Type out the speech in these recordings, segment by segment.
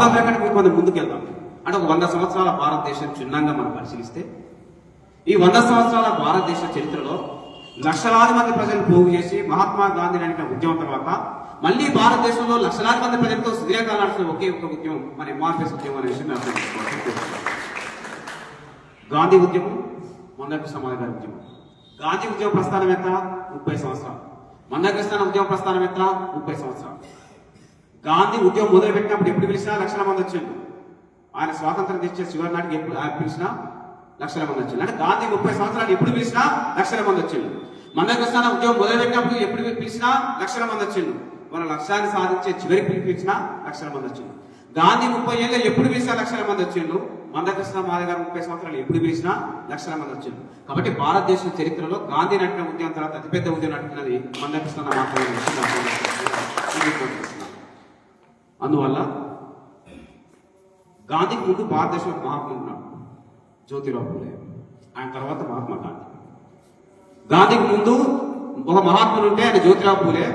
స్వాతంత్రం కంటే కొంచెం ముందుకెళ్దాం అంటే ఒక వంద సంవత్సరాల భారతదేశం చిన్నంగా మనం పరిశీలిస్తే ఈ వంద సంవత్సరాల భారతదేశ చరిత్రలో లక్షలాది మంది ప్రజలు పోగు చేసి మహాత్మా గాంధీ నడిపిన ఉద్యమం తర్వాత మళ్ళీ భారతదేశంలో లక్షలాది మంది ప్రజలతో సుదీర్ఘకాలం నడిచిన ఒకే ఒక ఉద్యమం మన ఎంఆర్పిఎస్ ఉద్యమం అనే విషయం అర్థం గాంధీ ఉద్యమం మందకృష్ణ మాది గారి ఉద్యమం. గాంధీ ఉద్యమ ప్రస్థానం ఎంత ముప్పై సంవత్సరాలు. మందకృష్ణ ఉద్యమ ప్రస్థానం ఎంత ముప్పై సంవత్సరాలు. గాంధీ ఉద్యమం మొదలుపెట్టినప్పుడు ఎప్పుడు పిలిచినా లక్షల మంది వచ్చిండు ఆయన స్వాతంత్రం తెచ్చే చివరి నాటికి ఎప్పుడు పిలిచినా లక్షల మంది వచ్చిండు అంటే గాంధీ ముప్పై సంవత్సరాలు ఎప్పుడు పిలిచినా లక్షల మంది వచ్చిండు మందకృష్ణ ఉద్యమం మొదలుపెట్టినప్పుడు ఎప్పుడు పిలిచినా లక్షల మంది వచ్చిండు మన లక్ష్యాన్ని సాధించే చివరికి పిలిపించినా లక్షల మంది వచ్చిండు గాంధీ ముప్పై ఏళ్ళు ఎప్పుడు పిలిచినా లక్షల మంది వచ్చిండు మందకృష్ణ మాది గారు ముప్పై సంవత్సరాలు ఎప్పుడు పిలిచినా లక్షల మంది వచ్చిండు కాబట్టి భారతదేశ చరిత్రలో గాంధీ నటిన ఉద్యమం తర్వాత అతిపెద్ద ఉద్యమం నడిపినది మందకృష్ణ మాత్రమే అనే విషయం అర్థం చేసుకోవాలి. అందువల్ల గాంధీకి ముందు భారతదేశంలో మహాత్మ ఉన్నాడు జ్యోతిరావు పూలే. ఆయన తర్వాత మహాత్మా గాంధీ. గాంధీకి ముందు ఒక మహాత్ముడు ఉంటే ఆయన జ్యోతిరావు పూలే.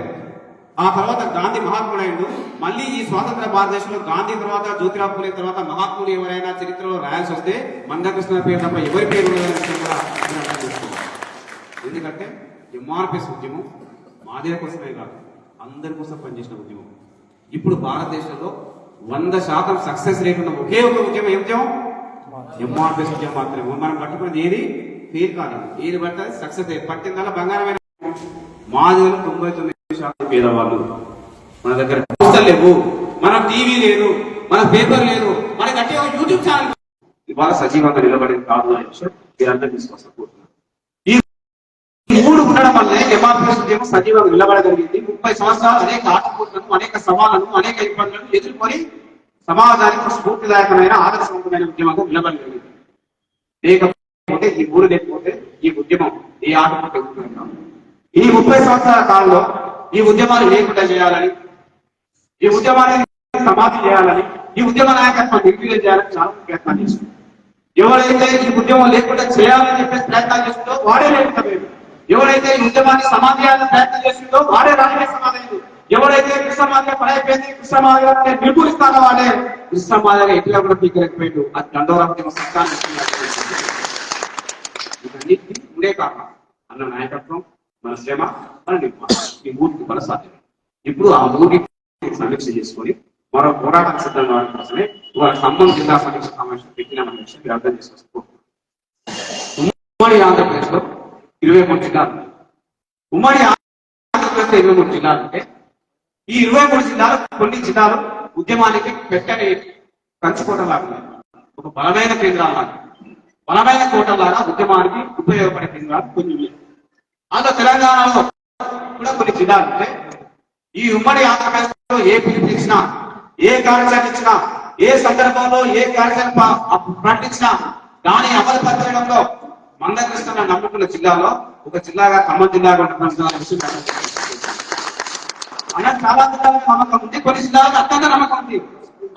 ఆ తర్వాత గాంధీ మహాత్ముడైండు. మళ్ళీ ఈ స్వాతంత్ర భారతదేశంలో గాంధీ తర్వాత జ్యోతిరావు పూలే తర్వాత మహాత్ములు ఎవరైనా చరిత్రలో రాయాల్సి వస్తే మందకృష్ణ పేరు తప్ప ఎవరి పేరు ఎందుకంటే ఎంఆర్పిఎస్ ఉద్యమం మాదే కోసమే కాదు అందరి కోసం పనిచేసిన ఉద్యమం. ఇప్పుడు భారతదేశంలో వంద శాతం సక్సెస్ రేట్ ఉన్న ఒకే ఒక ఉద్యమం ఏం ఉద్యమం? ఎంఆర్పిఎస్ ఉద్యమం మాత్రమే. మనం పట్టుకున్నది ఏది? ఫెయిల్ కాదు ఏది పడితే సక్సెస్ పట్టిందల్లా బంగారమైన మా తొంభై తొమ్మిది శాతం పేదవాళ్ళు. మన దగ్గర లేవు. మన టీవీ లేదు. మన పేపర్ లేదు. మనకి గట్టి యూట్యూబ్ ఛానల్ ఇవాళ సజీవంగా నిలబడేది కాదు అనే విషయం మీరందరూ తీసుకొస్తున్నారు ఉండడం వల్లే ఎంఆర్పిఎస్ ఉద్యమం సజీవంగా నిలబడగలిగింది. ముప్పై సంవత్సరాలు అనేక ఆటపోట్లను అనేక సవాళ్ళను అనేక ఇబ్బందులను ఎదుర్కొని సమాజానికి స్ఫూర్తిదాయకమైన ఆదర్శవంతమైన ఉద్యమంగా నిలబడగలిగింది. లేకపోతే ఈ ఊరు లేకపోతే ఈ ఉద్యమం ఏ ఆటపోట ఈ ముప్పై సంవత్సరాల కాలంలో ఈ ఉద్యమాన్ని లేకుండా చేయాలని ఈ ఉద్యమాన్ని సమాధి చేయాలని ఈ ఉద్యమ నాయకత్వం నిర్వీర్యం చేయాలని చాలా ప్రయత్నాలు చేస్తుంది ఎవరైతే ఈ ఉద్యమం లేకుండా చేయాలని చెప్పేసి ప్రయత్నాలు చేస్తుందో వాడే లేకుండా ఎవరైతే ఈ ఉద్యమాన్ని సమాధి ప్రయత్నం చేసిందో వాడే రాజకీయ సమాధి ఎవరైతే కృష్ణమాదిగా పడైపోయింది కృష్ణమాదిగా నిర్మూలిస్తానో వాడే కృష్ణమాదిగా ఎట్లా కూడా పీకలేకపోయాడు. అది దండోరా ఉద్యమ సత్యాన్ని ఇవన్నిటికీ ఉండే కారణం. అన్న నాయకత్వం మన శ్రమ మన నిర్మాణం. ఈ మూడు మన సాధ్యం ఇప్పుడు ఆ మూడికి సమీక్ష చేసుకొని మరో పోరాటం సిద్ధం కావడం కోసమే ఇవాళ ఖమ్మం జిల్లా సమీక్ష సమావేశం పెట్టినామనే విషయం అర్థం చేసుకోవచ్చు ఉమ్మడి ఆంధ్రప్రదేశ్లో ఇరవై మూడు జిల్లాలు ఉమ్మడి ఆంధ్రప్రదేశ్ ఇరవై మూడు జిల్లాలు అంటే ఈ ఇరవై మూడు జిల్లాలు కొన్ని జిల్లాలు ఉద్యమానికి పెట్టని కంచుకోవడంలాగా లాగా ఒక బలమైన కేంద్రాలు బలమైన కోటలాగా ఉద్యమానికి ఉపయోగపడే కేంద్రాలు కొన్ని ఉన్నాయి. తెలంగాణలో కూడా కొన్ని జిల్లాలు ఉంటాయి. ఈ ఉమ్మడి ఆంధ్రప్రదేశ్లో ఏ పిలిపించినా ఏ కార్యాచరణ ఇచ్చినా ఏ సందర్భంలో ఏ కార్యాచరణ ప్రకటించినా దాని అమలు పరచడంలో మందకృష్ణ నమ్ముకున్న జిల్లాలో ఒక జిల్లాగా ఖమ్మం జిల్లాగా ఉంటున్న విషయం నాకు చాలా జిల్లాలకు నమ్మకం ఉంది. కొన్ని జిల్లాలకు అత్యంత నమ్మకం ఉంది.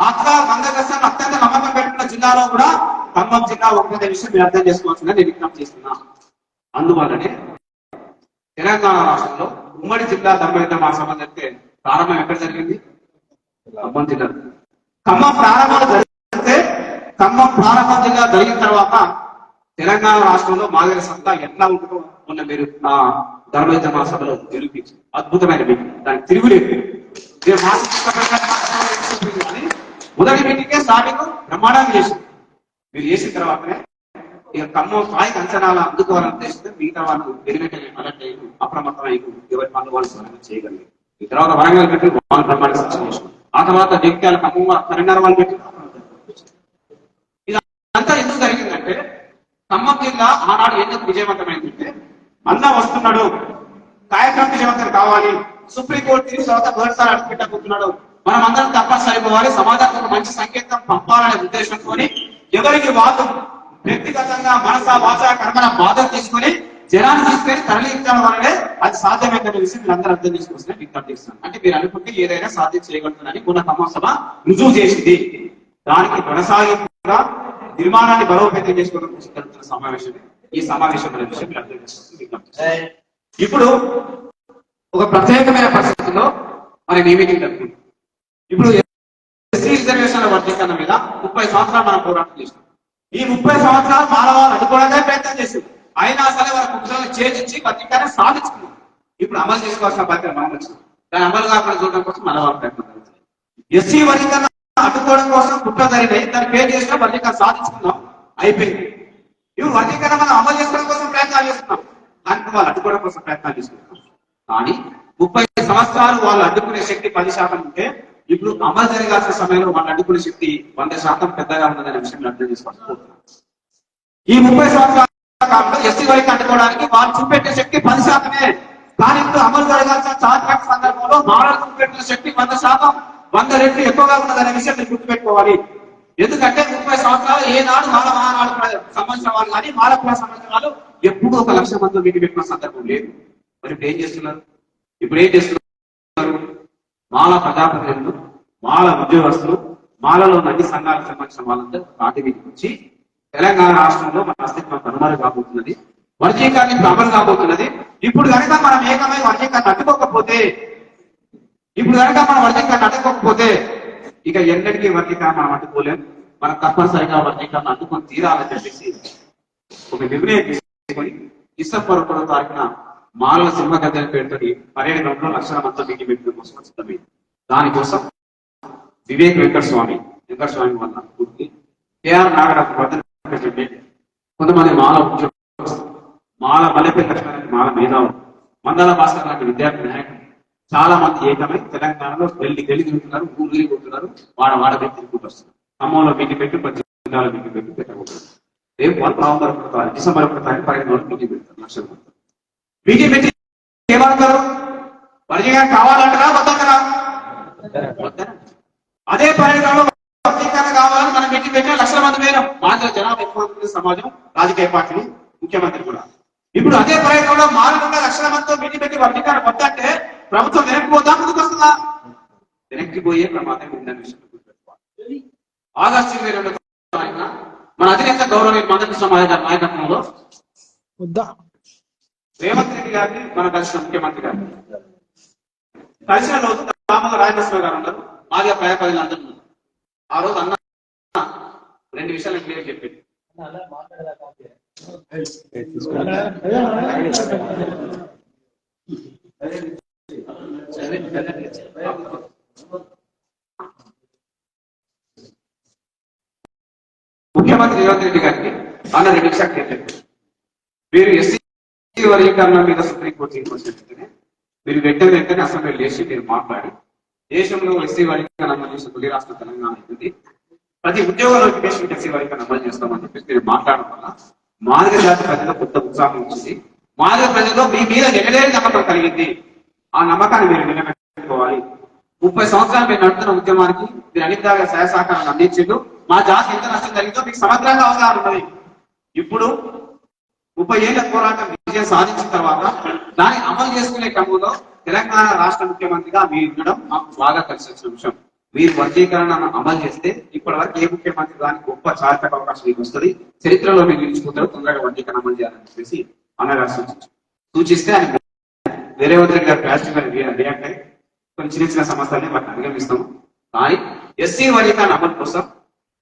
అక్క మందకృష్ణ అత్యంత నమ్మకం పెట్టుకున్న జిల్లాలో కూడా ఖమ్మం జిల్లా ఒకటే విషయం మీరు అర్థం చేసుకోవాల్సిందిగా నేను విజ్ఞప్తి చేస్తున్నా. అందువల్లనే తెలంగాణ రాష్ట్రంలో ఉమ్మడి జిల్లా దమ్మైత మహాసభ జరిగితే ప్రారంభం ఎక్కడ జరిగింది? ఖమ్మం జిల్లా ఖమ్మం ప్రారంభం జరిగితే ఖమ్మం ప్రారంభం జిల్లా జరిగిన తర్వాత తెలంగాణ రాష్ట్రంలో మాదిరి సత్తా ఎట్లా ఉంటుందో మొన్న మీరు ఆ ధర్మైత మహాసభలో నిరూపించింది అద్భుతమైన మీటింగ్. దానికి తిరుగులేదు మొదటి మీటింగే స్టార్టింగ్ బ్రహ్మాండంగా చేసింది మీరు చేసిన తర్వాతనే ఇక ఖమ్మం స్థాయికి అంచనాలు అందుకోవాలని ఉద్దేశంతో మిగతా వాళ్ళు వెనువెంటనే అలర్ట్ అయ్యి అప్రమత్తం అయ్యి ఎవరి పనులు వాళ్ళు సరైన చేయగలిగారు. ఈ తర్వాత వరంగల్ పెట్టి వాళ్ళు బ్రహ్మాండ శిక్షణ చేసిన ఆ తర్వాత జగిత్యాల ఖమ్మం కరీంనగర్ వాళ్ళు పెట్టి ఇదంతా ఎందుకు జరిగిందంటే ఖమ్మం జిల్లా ఆనాడు ఎందుకు విజయవంతమైందంటే అన్న వస్తున్నాడు. కార్యక్రమం విజయవంతం కావాలి. సుప్రీంకోర్టు తీర్పు తర్వాత మొదటిసారి అడుగుపెట్టబోతున్నాడు మనం అందరం తప్పనిసరి పోవాలి సమాజానికి మంచి సంకేతం పంపాలనే ఉద్దేశంతో ఎవరికి వాళ్ళు వ్యక్తిగతంగా మనస వాచ కర్మన బాధ తీసుకొని జనాన్ని తీసుకొని తరలించడం వల్లనే అది సాధ్యమైందనే విషయం మీరు అందరూ అర్థం చేసుకోవాల్సిన విజ్ఞప్తి చేస్తున్నాను. అంటే మీరు అనుకుంటే ఏదైనా సాధ్యం చేయగలుగుతుందని ఉన్న ఖమ్మం సభ రుజువు చేసింది. దానికి కొనసాగింపుగా నిర్మాణాన్ని బలోపేతం చేసుకోవడం కోసం జరుగుతున్న సమావేశం ఈ సమావేశం అనే విషయం విజ్ఞప్తి ఇప్పుడు ఒక ప్రత్యేకమైన పరిస్థితుల్లో మనం ఏమి ఇప్పుడు ఎస్సీ రిజర్వేషన్ల వర్గీకరణ మీద ముప్పై సంవత్సరాలు మనం పోరాటం చేసినాం. ఈ ముప్పై సంవత్సరాలు మానవాళ్ళు అడ్డుకోవడానికి ప్రయత్నం చేసింది అయినా సరే వాళ్ళ కుటుంబాలను చేర్చించి వర్గీకరణ సాధించుకున్నాం. ఇప్పుడు అమలు చేసుకోవాల్సిన బాధ్యత మనం వచ్చింది. దాని అమలు కాకుండా చూడడం కోసం మన వాళ్ళ ప్రయత్నం ఎస్సీ వర్గీకరణ అడ్డుకోవడం కోసం కుట్ర జరిగినాయి దాన్ని పే చేసిన వర్గీకరణ సాధించుకున్నాం అయిపోయింది. ఇవి వర్గీకరణ మనం అమలు చేసుకోవడం కోసం ప్రయత్నాలు చేస్తున్నాం. దానికి వాళ్ళు అడ్డుకోవడం కోసం ప్రయత్నాలు చేస్తున్నాం కానీ ముప్పై సంవత్సరాలు వాళ్ళు అడ్డుకునే శక్తి పది శాతం ఉంటే ఇప్పుడు అమలు జరగాల్సిన సమయంలో వాళ్ళు అడ్డుకునే శక్తి వంద శాతం పెద్దగా ఉన్నదనే విషయం అర్థం చేసుకోవాలి. ఈ ముప్పై సంవత్సరాల కాలంలో ఎస్సీ వైకి అడ్డుకోవడానికి వాళ్ళు చూపెట్టే శక్తి పది శాతమే. కానీ ఇప్పుడు అమలు జరగాల్సిన చారిత్రక సందర్భంలో మానవులు పెట్టిన శక్తి వంద శాతం వంద రెట్లు ఎక్కువగా ఉన్నదనే విషయం మీరు గుర్తుపెట్టుకోవాలి. ఎందుకంటే ముప్పై సంవత్సరాలు ఏనాడు మాల మహానాడు సంబంధించిన వాళ్ళు కానీ మాలకుల సంబంధించిన వాళ్ళు ఎప్పుడూ ఒక లక్ష మంది వీటి పెట్టిన సందర్భం లేదు. మరి ఇప్పుడు ఏం చేస్తున్నారు? ఇప్పుడు ఏం చేస్తున్నారు? మాల ప్రజాప్రతినిధులు మాల ఉద్యోగస్తులు మాలలో అన్ని సంఘాలకు సంబంధించిన వాళ్ళందరూ పార్టీ వచ్చి తెలంగాణ రాష్ట్రంలో మన అస్తిత్వం కనుమరు కాబోతున్నది వర్గీకరణ ఇప్పుడు అమలు కాబోతున్నది ఇప్పుడు కనుక మనం ఏకమై వర్జంగా తట్టుకోకపోతే ఇప్పుడు కనుక మనం వర్జంగా తట్టుకోకపోతే ఇక ఎన్నటికీ వర్గీకరణ మనం అడ్డుకోలేం మనం తప్పనిసరిగా వర్గీకరణ అడ్డుకొని తీరాలని చెప్పేసి ఒక నిర్ణయం తీసుకొని డిసెంబర్ ఒకటో తారీఖున మాలల సింహ గద్దెల పేరుతోటి పర్యటనలో లక్షల మంది మీకు పెట్టడం కోసం సిద్ధమైంది దానికోసం వివేక్ వెంకట స్వామి వెంకట స్వామి వల్ల పూర్తి కేఆర్ నాగరాజు వర్ధన్ కొంతమంది మాల మాల మల్లెపల్లి లక్ష్మణ్ మాల మేధావులు. మండల భాస్కర్ లాంటి విద్యార్థి నాయకులు చాలా మంది ఏకమై తెలంగాణలో వెళ్ళి వెళ్ళి తిరుగుతున్నారు ఊరు కొడుతున్నారు వాడ వాడ పెట్టి తిరుగుతూ వస్తున్నారు. ఖమ్మంలో మీటి పెట్టి పది జిల్లాలో మీటి పెట్టి పెట్టకూడదు రేపు వాళ్ళు నవంబర్ ఒకటో తారీఖు డిసెంబర్ ఒకటో తారీఖు పదిహేను వరకు మీటింగ్ పెడతారు లక్షల మంది మీటింగ్ పెట్టి ఏమంటారు? వర్గీకరణ కావాలంటారా? వద్దంటారా? అదే పరిణామంలో వర్గీకరణ కావాలని మనం పెట్టి పెట్టిన లక్షల మంది మేరం మాదిరి జనాభా ఎక్కువ సమాజం రాజకీయ పార్టీలు ముఖ్యమంత్రి కూడా. ఇప్పుడు అదే పరిణామంలో మారకుండా లక్షల మందితో మీటింగ్ పెట్టి వర్గీకరణ వద్దంటే ప్రభుత్వం వెనక్కి పోతా ముందుకు వస్తుందా? వెనక్కి పోయే ప్రమాదం ఉందని విషయం గుర్తుపెట్టుకోవాలి ఆగస్టు ఇరవై రెండు మన అధినేత గౌరవ మాయ గారి నాయకత్వంలో వద్దా? రేవంత్ రెడ్డి గారిని మన కలిసిన ముఖ్యమంత్రి గారిని కలిసిన రోజు రామల రాజేశ్వర గారు ఉన్నారు. మాదిగా ప్రజాపతిని అందరూ. ఆ రోజు అన్న రెండు విషయాలు క్లియర్ చెప్పింది ముఖ్యమంత్రి రేవంత్ రెడ్డి గారికి అన్న రెండు విషయాలు క్లియర్ మీరు ఎస్సీ వర్గీకరణ మీద సుప్రీంకోర్టు తీర్పు మీరు వెంటనే వెంటనే అసెంబ్లీ లేచి మీరు మాట్లాడి దేశంలో ఎస్సీ వర్గీకరణ అమలు చేసిన తొలి రాష్ట్ర తెలంగాణ అయింది ప్రతి ఉద్యోగంలో ఎస్సీ వర్గీకరణ అమలు చేస్తామని చెప్పేసి మీరు మాట్లాడడం వల్ల మాదిగ జాతి ప్రజల్లో కొత్త ఉత్సాహం వచ్చింది. మాదిగ ప్రజల్లో మీ మీద ఎనలేని నమ్మకం కలిగింది. ఆ నమ్మకాన్ని మీరు నిలబెట్టుకోవాలి. ముప్పై సంవత్సరాలు మీరు నడుపుతున్న ఉద్యమానికి మీరు అన్ని విధాలుగా సహాయ సహకారాన్ని అందించిండు మా జాతి ఎంత నష్టం జరిగిందో మీకు సమగ్రంగా అవగాహన ఉన్నది. ఇప్పుడు ముప్పై ఏళ్ళ పోరాటం విజయం సాధించిన తర్వాత దాన్ని అమలు చేసుకునే క్రమంలో తెలంగాణ రాష్ట్ర ముఖ్యమంత్రిగా మీరు ఉండడం మాకు బాగా కలిసి వచ్చిన విషయం. వీరి వర్గీకరణను అమలు చేస్తే ఇప్పటి వరకు ఏ ముఖ్యమంత్రి దానికి గొప్ప చారిత్రక అవకాశం మీకు వస్తుంది? చరిత్రలో మీరు నిలుచుకుంటారు తొందరగా వర్గీకరణ అమలు చేయాలని చెప్పేసి అన్నగారు సూచించారు సూచిస్తే ఆయన వేరే రెడ్డి ప్లాస్టిక్ రియాక్ట్ అయ్యి కొన్ని చిన్న చిన్న సమస్యల్ని వాటిని అధిగమిస్తాం. కానీ ఎస్సీ వర్గీకరణ అమలు కోసం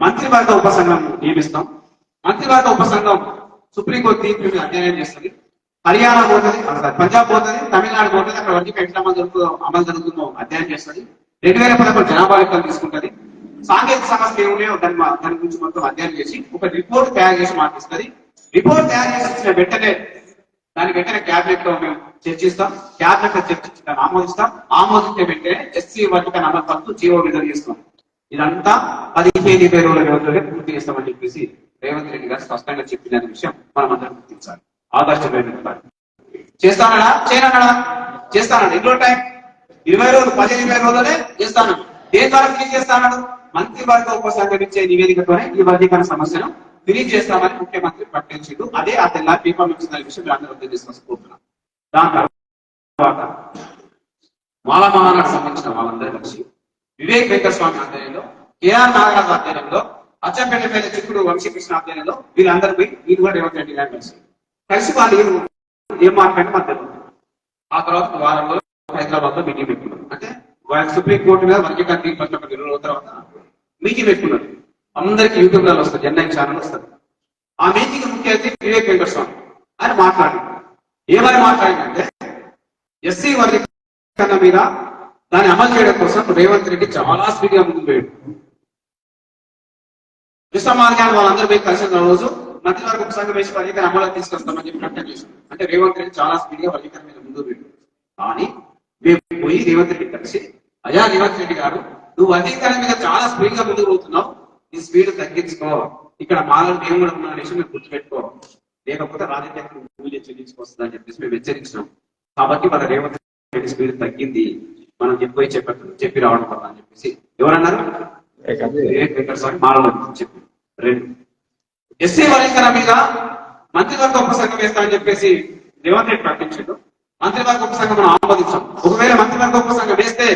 మంత్రివర్గ ఉపసంఘం నియమిస్తాం. మంత్రివర్గ ఉపసంఘం సుప్రీంకోర్టు తీర్పు మీద అధ్యయనం చేస్తుంది. హర్యానా పోతుంది పంజాబ్ పోతుంది తమిళనాడు పోతుంది అక్కడ వరకు ఎట్లా అమలు జరుగుతుందో అమలు జరుగుతుందో అధ్యయనం చేస్తుంది. రెండు వేల పదకొండు జనాభా లెక్కలు తీసుకుంటది. సాంకేతిక సమస్యలు ఏమున్నాయో దాని దాని గురించి మొత్తం అధ్యయనం చేసి ఒక రిపోర్ట్ తయారు చేసి మాట్లాడుతుంది రిపోర్ట్ తయారు చేసి ఇచ్చిన వెంటనే దాని వెంటనే క్యాబినెట్లో మేము చర్చిస్తాం క్యాబినెట్లో చర్చించి దాన్ని ఆమోదిస్తాం. ఆమోదించే వెంటనే ఎస్సీ వర్గీకరణ అమలు పడుతూ జీవో విడుదల చేస్తాం. ఇదంతా పదిహేను ఇరవై రోజుల వ్యవధిలోనే పూర్తి చేస్తామని చెప్పేసి రేవంత్ రెడ్డి గారు స్పష్టంగా చెప్పిన విషయం మనం అందరం గుర్తించాలి. ఆదర్శమైన చేస్తానడా? చేయనడా చేస్తానండి. ఎన్నో టైం ఇరవై రోజులు పదిహేను ఇరవై రోజులే చేస్తాను. దేని ద్వారా ఫినిష్ చేస్తానడు? మంత్రివర్గ ఉపసంఘం ఇచ్చే నివేదికతోనే ఈ వర్గీకరణ సమస్యను ఫినిష్ చేస్తామని ముఖ్యమంత్రి ప్రకటించిండు. అదే ఆ తెల్లారి పీపం ఇచ్చిన విషయం అందరూ తీసుకొస్తున్నాం దాని తర్వాత మాల మహానాడు సంబంధించిన వాళ్ళందరూ కలిసి వివేక్ వెంకటస్వామి ఆధ్వర్యంలో కేఆర్ నాగరాజు ఆధ్వర్యంలో అచ్చంపేటపేట చిక్కుడు వంశీకృష్ణ ఆధ్వర్యంలో వీళ్ళందరూ పోయి వీళ్ళు కూడా రేవంత్ రెడ్డి గారు కలిసి కలిసి వాళ్ళు ఏం ఏం మాట్లాడి మాకు ఆ తర్వాత వారంలో హైదరాబాద్లో మీటింగ్ పెట్టుకున్నారు. అంటే వాళ్ళకి సుప్రీం కోర్టు మీద వర్గీకరణ తీర్పు ఒక రోజుల తర్వాత మీటింగ్ పెట్టుకున్నారు. అందరికి యూట్యూబ్లో వస్తుంది ఎన్ఐ ఛానల్ వస్తుంది. ఆ మీటింగ్ ముఖ్య అతిథి వివేక్ వెంకటస్వామి. ఆయన మాట్లాడి ఏమని మాట్లాడిందంటే ఎస్సీ వర్గీకరణ మీద దాన్ని అమలు చేయడం కోసం రేవంత్ రెడ్డి చాలా స్పీడ్గా ముందుకు పోయాడు. విశ్వ మార్గాన్ని వాళ్ళందరూ పోయి కలిసిన రోజు నచ్చిన ఒక సంఘం వేసి వర్గీకరణ అమలు తీసుకొస్తామని చెప్పి ప్రకటన చేశారు. అంటే రేవంత్ రెడ్డి చాలా స్పీడ్గా వర్గీకరణ మీద ముందుకు పోయాడు. కానీ మేము పోయి రేవంత్ రెడ్డి కలిసి అయ్యా రేవంత్ రెడ్డి గారు నువ్వు వర్గీకరణ మీద చాలా స్పీడ్గా ముందుకు పోతున్నావు ఈ స్పీడ్ తగ్గించుకో. ఇక్కడ మాలను మేము కూడా ఉన్న విషయం మేము గుర్తుపెట్టుకో. లేకపోతే రాజకీయానికి మూల్యం చెల్లించుకొస్తుందని చెప్పేసి మేము హెచ్చరించినాం. కాబట్టి మన రేవంత్ రెడ్డి స్పీడ్ తగ్గింది. మనం చెప్పి చెప్పి చెప్పి రావడం వల్ల అని చెప్పేసి. ఎవరన్నారు? మాలలో చెప్పి. రెండు. ఎస్సీ వర్గీకరణ మీద మంత్రివర్గ ఉపసంఘం వేస్తామని చెప్పేసి రేవంత్ రెడ్డి ప్రకటించాడు. మంత్రివర్గ ఉపసంఘం మనం ఆమోదించాం. ఒకవేళ మంత్రివర్గ ఉపసంఘం వేస్తే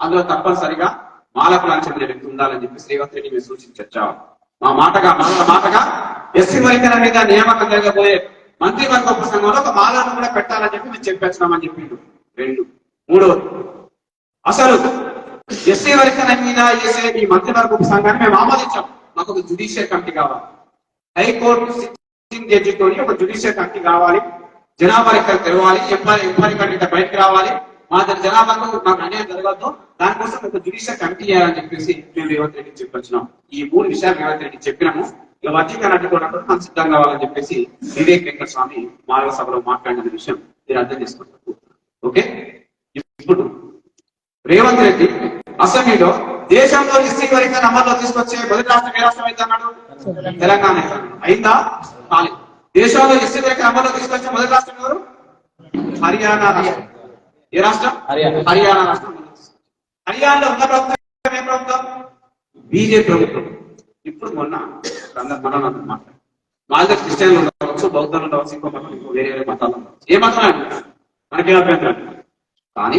అందులో తప్పనిసరిగా మాలకు చెందిన వ్యక్తి ఉండాలని చెప్పి రేవంత్ రెడ్డి మేము సూచించచ్చా? మా మాటగా మన మాటగా ఎస్సీ వర్గీకరణ మీద నియామకం జరగబోయే మంత్రివర్గ ఉపసంఘంలో ఒక మాలను కూడా పెట్టాలని చెప్పి మేము చెప్పేస్తున్నామని చెప్పిండు. రెండు. మూడో అసలు ఎస్సీ వర్గీకరణ మీద వేసే ఈ మంత్రివర్గ ఉపసంఘాన్ని మేము ఆమోదించాం. మాకు ఒక జుడిషియల్ కమిటీ కావాలి. హైకోర్టు సిట్టింగ్ జడ్జితో ఒక జుడిషియల్ కమిటీ కావాలి. జనాభా లెక్కలు తెరవాలి ఎంపీ ఎంపీ కంటే బయటకు రావాలి. మా దగ్గర జనాభాలో మాకు అన్యాయం జరగద్దు దానికోసం ఒక జుడిషియల్ కమిటీ చేయాలని చెప్పేసి మేము రేవంత్ రెడ్డి చెప్పొచ్చినాం. ఈ మూడు విషయాలు రేవంత్ రెడ్డి చెప్పినాము. ఇలా వర్గీకరణ అడ్డుకున్నప్పుడు మనం సిద్ధంగా కావాలని చెప్పేసి వివేక్ వెంకట స్వామి మానవ సభలో మాట్లాడిన విషయం మీరు అర్థం చేసుకుంటారు. ఓకే? ఇప్పుడు రేవంత్ రెడ్డి అసెంబ్లీలో దేశంలో ఎస్సీ వరకు అమల్లో తీసుకొచ్చే మొదటి రాష్ట్రం ఏ రాష్ట్రం అయితే అన్నాడు? తెలంగాణ అయితే అయిందా? కాలేదు. దేశంలో ఎస్సీ వర్గీకరణ అమల్లో తీసుకొచ్చే మొదటి రాష్ట్రం ఎవరు? హర్యానా రాష్ట్రం. ఏ రాష్ట్రం? హర్యానా. రాష్ట్రం. హర్యానాలో ఉన్న ప్రభుత్వం ఏ ప్రభుత్వం? బీజేపీ ప్రభుత్వం. ఇప్పుడు మొన్న మనం మాట్లాడు మా దగ్గర క్రిస్టియన్లు ఉండవచ్చు బౌద్ధులు ఉండవచ్చు ఇంకో మతం ఇంకో వేరే వేరే మతాలు ఏ మతం మనకే అభ్యంతరం. కానీ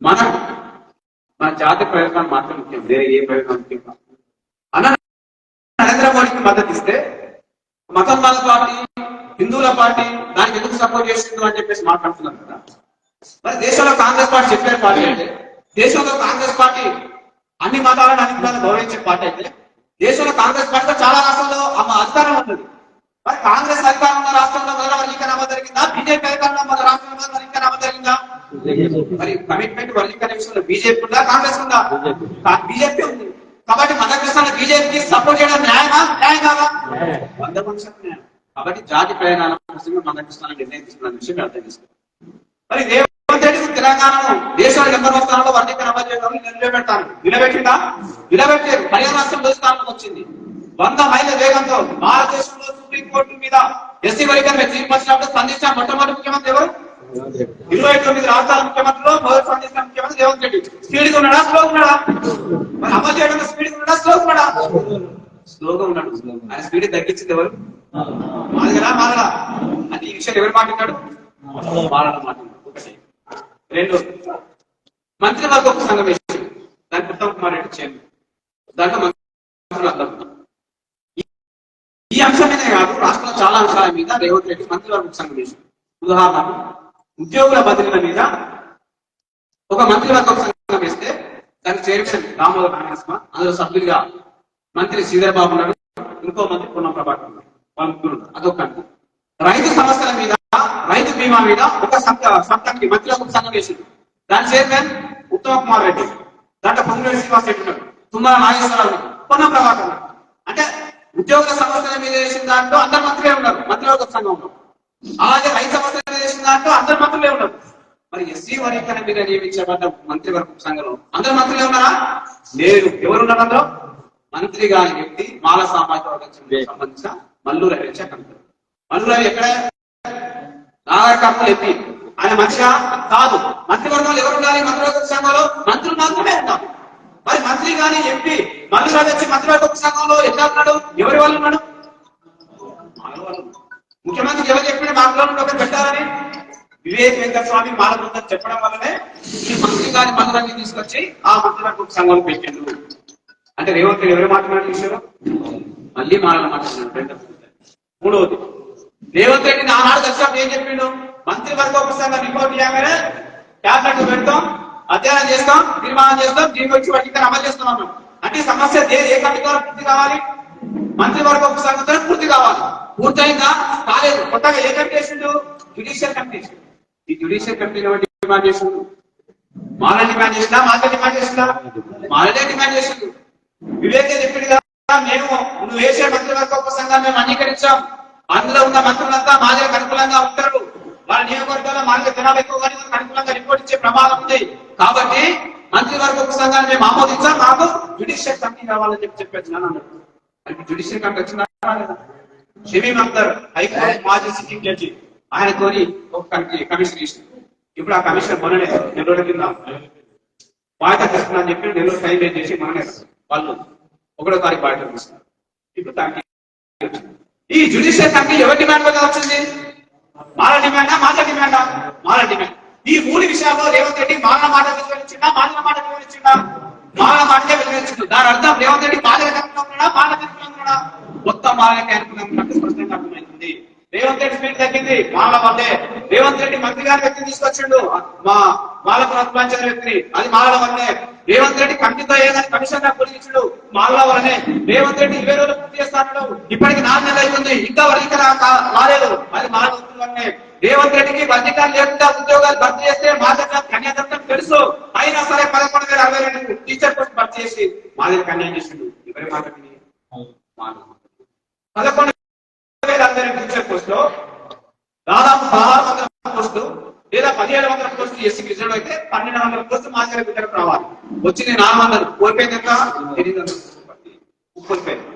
మనం మన జాతి ప్రయోజనాలు మాత్రం ముఖ్యం. వేరే ఏ ప్రయోజనం ముఖ్యం కాదు. అన్న నరేంద్ర మోడీకి మద్దతు ఇస్తే మతం వాళ్ళ పార్టీ హిందువుల పార్టీ దానికి ఎందుకు సపోర్ట్ చేసింది అని చెప్పేసి మాట్లాడుతున్నారు కదా. మరి దేశంలో కాంగ్రెస్ పార్టీ చెప్పే పార్టీ అయితే దేశంలో కాంగ్రెస్ పార్టీ అన్ని మతాలను అన్ని కులాలను గౌరవించే పార్టీ అయితే దేశంలో కాంగ్రెస్ పార్టీలో చాలా రాష్ట్రాల్లో ఆమె అధికారం ఉన్నది. మరి కాంగ్రెస్ అధికారం ఉన్న రాష్ట్రంలో మొదల వర్గీకరణ అమలు జరిగిందా? బీజేపీ అధికారంలో మన రాష్ట్రంలో మొదల వర్గీకరణ అమలు జరిగిందా? మరి కమిట్మెంట్ వర్గీకరణ విషయంలో బీజేపీ ఉందా? కాంగ్రెస్ ఉందా? బీజేపీ ఉంది. కాబట్టి మన బీజేపీకి సపోర్ట్ చేయడం న్యాయమా? న్యాయం కాదా వంద పర్సెంట్ న్యాయం. కాబట్టి జాతి ప్రయాణాల కోసమే మన కృష్ణ నిర్ణయం తీసుకున్న విషయం అర్థం చేసుకోవాలి. మరి రేవంత్ తెలంగాణను దేశంలో నెంబర్ స్థానంలో వర్గీకరణ అమలు చేయడం నిలబెడతాను నిలబెట్టిందా? నిలబెట్టారు హర్యానా రాష్ట్రం మొదటి వచ్చింది. వంద మైళ్ళ వేగంతో భారతదేశంలో సుప్రీంకోర్టు మీద ఎస్సీ వర్గీకరణ తీర్పు వచ్చినప్పుడు స్పందించిన మొట్టమొదటి ముఖ్యమంత్రి ఎవరు? ఇరవై తొమ్మిది రాష్ట్రాల ముఖ్యమంత్రులు మొదటి స్పందించిన ముఖ్యమంత్రి రేవంత్ రెడ్డి. స్పీడ్ ఉన్నాడా? స్లో ఉన్నాడా? మరి అమలు చేయడం స్పీడ్ ఉన్నాడా? స్లో ఉన్నాడా? స్లోగా ఉన్నాడు. ఆయన స్పీడ్ తగ్గించింది ఎవరు? మాదిగరా మాదరా అది ఈ విషయాలు ఎవరు మాట్లాడాడు మాదల రెండు. మంత్రివర్గ ఒక సంఘం వేసింది దానికి ఉత్తమ్ కుమార్ రెడ్డి చైర్మన్. దాంట్లో మంత్రులు అందరూ ఈ- ఈ అంశం మీదే కాదు రాష్ట్రంలో చాలా అంశాల మీద రేవంత్ రెడ్డి మంత్రివర్గ సంఘం వేసింది ఉదాహరణకు ఉద్యోగుల బదిలీల మీద ఒక మంత్రివర్గం సంఘం వేస్తే దానికి చైర్మన్ రామోదర్ నారాయణస్మ అందులో సభ్యులుగా మంత్రి శ్రీధర్ బాబు ఉన్నాడు. ఇంకో మంత్రి పొన్నం ప్రభాకర్ ఉన్నాడు. వాళ్ళ ముగ్గురు ఉన్నారు. అదొక రైతు సమస్యల మీద రైతు బీమా మీద ఒక సంఘ సంఘానికి మంత్రివర్గం సంఘం వేసింది. దాని చైర్మన్ ఉత్తమ కుమార్ రెడ్డి. దాంట్లో పొంగులేటి శ్రీనివాస్ రెడ్డి ఉన్నాడు. తుమ్మల నాగేశ్వరరావు ఉన్నాడు. పొన్నం ప్రభాకర్ ఉన్నారు అంటే ఉద్యోగుల సమస్యల మీద వేసిన దాంట్లో అందరు మంత్రులే ఉన్నారు. మంత్రివర్గ సంఘం ఉన్నారు అలాగే రైతు సమస్యల మీద వేసిన దాంట్లో అందరు మరి ఎస్సీ వర్గీకరణ మీద నియమించబడ్డ మంత్రివర్గ సంఘంలో అందరు మంత్రులే ఉన్నారా? లేరు ఎవరున్నారు అందరూ అందులో? మంత్రి గారి వ్యక్తి మాల సామాజిక వర్గం సంబంధించిన మల్లూరు రవి కమిటీ మల్లూరు రవి ఎక్కడ? నాగరికర్తలు ఎత్తి ఆయన మంచిగా కాదు. మంత్రివర్గంలో ఎవరు ఉండాలి మంత్రివర్గ సంఘంలో? మంత్రులు మాత్రమే ఉండాలి మరి మంత్రి కానీ ఎంపీ మల్లూరు రవి వచ్చి మంత్రివర్గ సంఘంలో ఎట్లా ఉన్నాడు? ఎవరి వాళ్ళు ఉన్నాడు? ముఖ్యమంత్రి ఎవరు చెప్పిన మాటలో ఒకరు పెట్టారని వివేక్ వెంకట స్వామి మాల బృందం చెప్పడం వల్లనే ఈ మంత్రి గారి మందిరాన్ని తీసుకొచ్చి ఆ మంత్రులకు సంఘం పెట్టిండు అంటే రేవంత్ ఎవరు మాట్లాడిన మాట మళ్ళీ మాలల మాట్లాడినాడు మూడవది రేవంత్ రెడ్డి ఆనాడు దర్శనం ఏం చెప్పిండు? మంత్రి మంత్రివర్గ ఉపసంఘం రిపోర్ట్ చేయగానే క్యాబినెట్ పెడతాం అధ్యయనం చేస్తాం తీర్మానం చేస్తాం దీనికి వచ్చి వర్గీకరణ అమలు చేస్తున్నాం అంటే సమస్య ఏ ఏ కమిటీ ద్వారా పూర్తి కావాలి? మంత్రివర్గ ఉపసంఘంతో పూర్తి కావాలి. పూర్తయిందా? కాలేదు. కొత్తగా ఏ కమిటీ చేసిండు జ్యుడిషియల్ కమిటీ చేసిండు ఈ జ్యుడిషియల్ కమిటీని బట్టి డిమాండ్ చేసిండు మాల డిమాండ్ చేసిందా మాల డిమాండ్ చేసిందా మాలనే డిమాండ్ చేసిండు. వివేకే చెప్పింది కదా మేము నువ్వు వేసే మంత్రివర్గ ఉపసంఘాన్ని మేము అంగీకరించాం. అందులో ఉన్న మంత్రులంతా మాదిరికి అనుకూలంగా ఉంటారు. వాళ్ళ నియోజకవర్గాల్లో మాదిరి జనాభా ఎక్కువ కానీ అనుకూలంగా రిపోర్ట్ ఇచ్చే ప్రమాదం ఉంది. కాబట్టి మంత్రివర్గ ఉపసంఘాన్ని మేము ఆమోదించాం. మాకు జ్యుడిషియల్ కమిటీ కావాలని చెప్పి చెప్పేసి నేను అన్నాడు మరి జ్యుడిషియల్ కమిటీ వచ్చిందా? రాలేదా? షమీమ్ అఖ్తర్ హైకోర్టు మాజీ సిట్టింగ్ జడ్జి ఆయన కోరి ఒక కమిషన్ చేసింది ఇప్పుడు ఆ కమిషన్ మొన్ననే నెల రోజుల కింద బాధ్యత తీసుకున్నా అని చెప్పి నెల్లూరు టైం వేస్ట్ చేసి మననే వాళ్ళు ఒకటో తారీఖు బాధ్యత తీసుకున్నారు. ఇప్పుడు దానికి ఈ జ్యుడిషియల్ కమిటీ ఎవరి డిమాండ్ వల్ల వచ్చింది? మాల డిమాండా మాల డిమాండా మాల డిమాండ్ ఈ మూడు విషయాల్లో రేవంత్ రెడ్డి మాల మాట వివరించిందా మాల మాట వివరించిందా మాల మాటే వివరించింది దాని అర్థం రేవంత్ రెడ్డి మాల రకంగా ఉన్నాడా మాల అనుకున్నాడా మొత్తం మాలకి అనుకున్నట్టు స్పష్టంగా అర్థమవుతుంది స్పీడ్ తగ్గింది. మాల వల్లే రేవంత్ రెడ్డి మంత్రి గారి వ్యక్తిని తీసుకొచ్చిండు. మా మాల ప్రాంతాల వ్యక్తిని. అది మాల వల్లే రేవంత్ రెడ్డి కమిటీతో ఏదని కమిషన్గా పొడిగించుడు మాల వల్లనే. రేవంత్ రెడ్డి ఇరవై రోజులు పూర్తి చేస్తాడు ఇప్పటికి నాలుగు నెలలు అవుతుంది ఇంకా వర్గీకరణ రాలేదు. అది మాల వల్లనే రేవంత్ రెడ్డికి వర్గీకరణ లేకుండా ఉద్యోగాలు భర్తీ చేస్తే మా దగ్గర కన్యాదత్తం తెలుసు. అయినా సరే పదకొండు వేల అరవై రెండు టీచర్ పోస్ట్ భర్తీ చేసి మా దగ్గర కన్యా చేసిండు. ఎవరి మాట మాట. పదకొండు వేల అరవై రెండు టీచర్ పోస్ట్ దాదాపు పదహారు వందల పోస్టు లేదా పదిహేడు వందల పోస్టు ఎస్సీ రిజర్వ్ అయితే పన్నెండు వందల పోస్టు మాదిరి బిడ్డలకు రావాలి. వచ్చింది నాలుగు వందలు. కోల్పోయింది ఎంత ఎనిమిది వందలు. కోల్పోయింది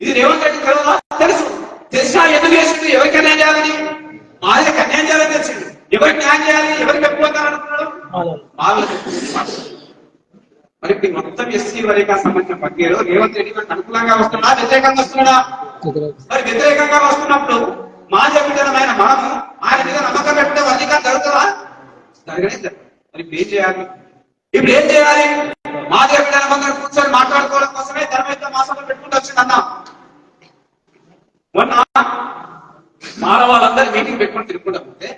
ఇది రేవంత్ రెడ్డి తెలుసా తెలుసు. తెలిసినా ఎందుకు చేసిండు? ఎవరికి అన్యాయం చేయాలని? మాదిరికి అన్యాయం చేయాలని తెలిసిండు. ఎవరికి న్యాయం చేయాలి? ఎవరికి ఎక్కువ మరి మొత్తం ఎస్సీ వరకు సంబంధించిన ప్రక్రియలో రేవంత్ రెడ్డి అనుకూలంగా వస్తున్నా వ్యతిరేకంగా వస్తున్నాడా? మరి వ్యతిరేకంగా వస్తున్నప్పుడు మా విధానమైన మనము ఆయన మీద నమ్మకం పెట్టే అధికారం జరుగుతుందా? జరగలేదు మరి ఏం చేయాలి? ఇప్పుడు ఏం చేయాలి? మా విధానం అందరూ కూర్చొని మాట్లాడుకోవడం కోసమే ధర్మయుద్ధ మాసంలో పెట్టుకుంటూ వచ్చిందన్న. మొన్న మానవాళ్ళందరూ మీటింగ్ పెట్టుకుని తిరుగుకుంటా పోతే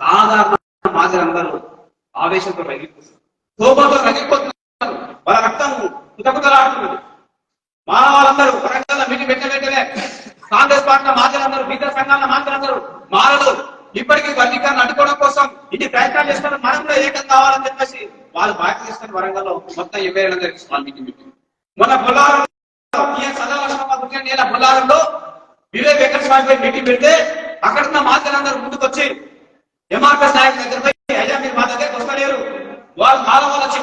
సాధారణ మాజీలందరూ ఆవేశంతో రగిలిపోతున్నారు కోపంతో రగిలిపోతున్నారు వాళ్ళ రక్తం కుతకుతలాడుతున్నది. మానవాళ్ళందరూ వరంగల్ మీటింగ్ పెట్టిన వెంటనే కాంగ్రెస్ పార్టీ మాజీలందరూ మిగతా సంఘాల మాజీలందరూ మారదు. ఇప్పటికీ వర్గీకరణ అడ్డుకోవడం కోసం ఇన్ని ప్రయత్నాలు చేస్తున్నారు మనం కూడా ఏకం కావాలని చెప్పేసి వాళ్ళు బాధ్యత తీసుకుని వరంగల్లో మొత్తం ఇరవై ఏళ్ళ జరిగింది వాళ్ళు మీటింగ్ పెట్టింది. మొన్న బొల్లారం బొల్లారంలో వివేక్ వెంకట స్వామి గారి మీటింగ్ పెడితే అక్కడ ఉన్న మాజీలందరూ ముందుకు వచ్చి ఎంఆర్ఎస్ నాయకుల దగ్గర పోయి, అయ్యా మీరు మా దగ్గరికి వస్తలేరు వాళ్ళు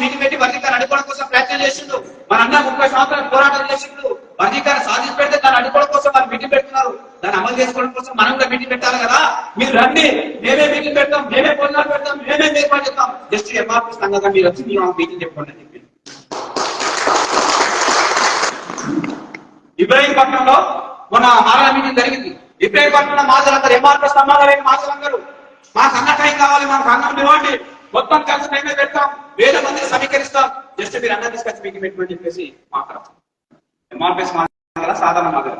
నీటి పెట్టి వర్గీకరణ అడ్డుకోవడం కోసం ప్రయత్నం చేసిండు. మన అన్న ముప్పై సంవత్సరాలు పోరాటం చేసిండు. వర్గీకరణ సాధించి పెడితే దాన్ని అడ్డుకోవడం కోసం వాళ్ళు మీటింగ్ పెడుతున్నారు దాన్ని అమలు చేసుకోవడం కోసం మనం కూడా మీటింగ్ పెట్టాలి కదా. మీరు రండి. మేమే మీటింగ్ పెడతాం. మేమే పొందాలు పెడతాం. మేమే నిర్మాణం చెప్తాం జస్ట్ ఎంఆర్పీ సంఘంగా మీరు వచ్చి మీరు మీటింగ్ చెప్పుకోండి అని చెప్పి. ఇబ్రాహీంపట్నంలో మన మారణ మీటింగ్ జరిగింది. ఇబ్రాహీంపట్నంలో మాజలందరూ ఎంఆర్పీ స్తంభాలు మాజలందరూ మా సంఘ టైం కావాలి మాకు సంఘం ఇవ్వండి. మొత్తం కలిసి టైమే పెడతాం. వేల మందిని సమీకరిస్తాం. జస్ట్ మీరు అన్న తీసుకొచ్చి మీకు పెట్టుకుని చెప్పేసి మాట్లాడతాం. ఎంఆర్పిఎస్ మాదిరా సాధారణ మార్గం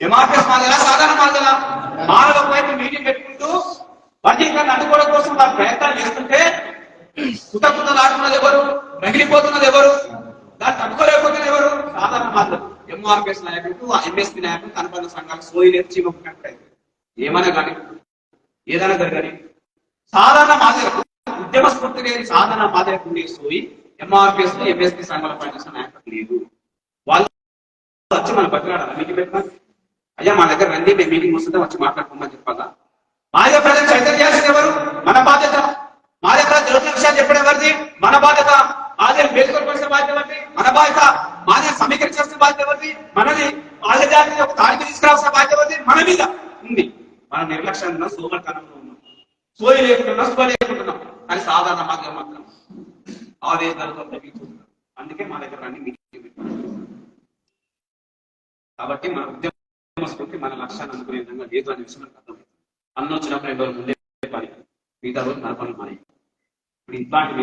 ఎంఆర్పిఎస్ మాదిరా సాధారణ మాదిరా మానవ వైపు మీటింగ్ పెట్టుకుంటూ వర్గీకరణ అడ్డుకోవడం కోసం వారు ప్రయత్నాలు చేస్తుంటే కుతకుతలు ఎవరు? మిగిలిపోతున్నది ఎవరు? దాన్ని తట్టుకోలేకపోతున్నది ఎవరు? సాధారణ మార్గం ఎంఆర్పిఎస్ నాయకులు ఎంఎస్పీ నాయకులు కనపడిన సంఘాలు సోయి నేర్చి ఏమైనా కానీ ఏదైనా కానీ సాధారణ మాదిరకు ఉద్యమ స్ఫూర్తి లేని సాధారణ మాదిరకు ఉండే సోయి ఎంఆర్పిఎస్లో ఎంఎస్పీ సంఘాల పనిచేసిన నాయకులు లేదు. వాళ్ళు వచ్చి మన బతిలాడాలి? మీటింగ్ పెట్టినా అయ్యా మా దగ్గర రండి మేము మీటింగ్ వస్తుంటే వచ్చి మాట్లాడుకోమని చెప్పాలా? మాదే ప్రజలు చైతన్యం చేయాల్సింది ఎవరు? మన బాధ్యత. మాదే ప్రజలు జరుగుతున్న విషయాలు చెప్పడం ఎవరిది? మన బాధ్యత. మాదే మేలుకొల్పాల్సిన బాధ్యత ఎవరిది? మన బాధ్యత. మాదే సమీకరించాల్సిన బాధ్యత ఎవరిది? మనది. మాదే జాతిని ఒక తాడికి తీసుకురావాల్సిన బాధ్యత ఎవరిది? మన మీద ఉంది. మన నిర్లక్ష్యంగా సోమర్తనంలో సోయి లేకుంటున్నా శుభ లేకుంటున్నాం అని సాధారణ మార్గం మాత్రం ఆవేదనతో తగ్గిపోతున్నాం అందుకే మా దగ్గర అన్ని కాబట్టి మన ఉద్యమ స్ఫూర్తి మన లక్ష్యాన్ని అనుకునే విధంగా లేదు అనే విషయం మనకు అర్థమైంది అన్న వచ్చినప్పుడు రెండు రోజులు ముందే పని మిగతా రోజు మన పనులు మానే ఇప్పుడు ఇట్లాంటి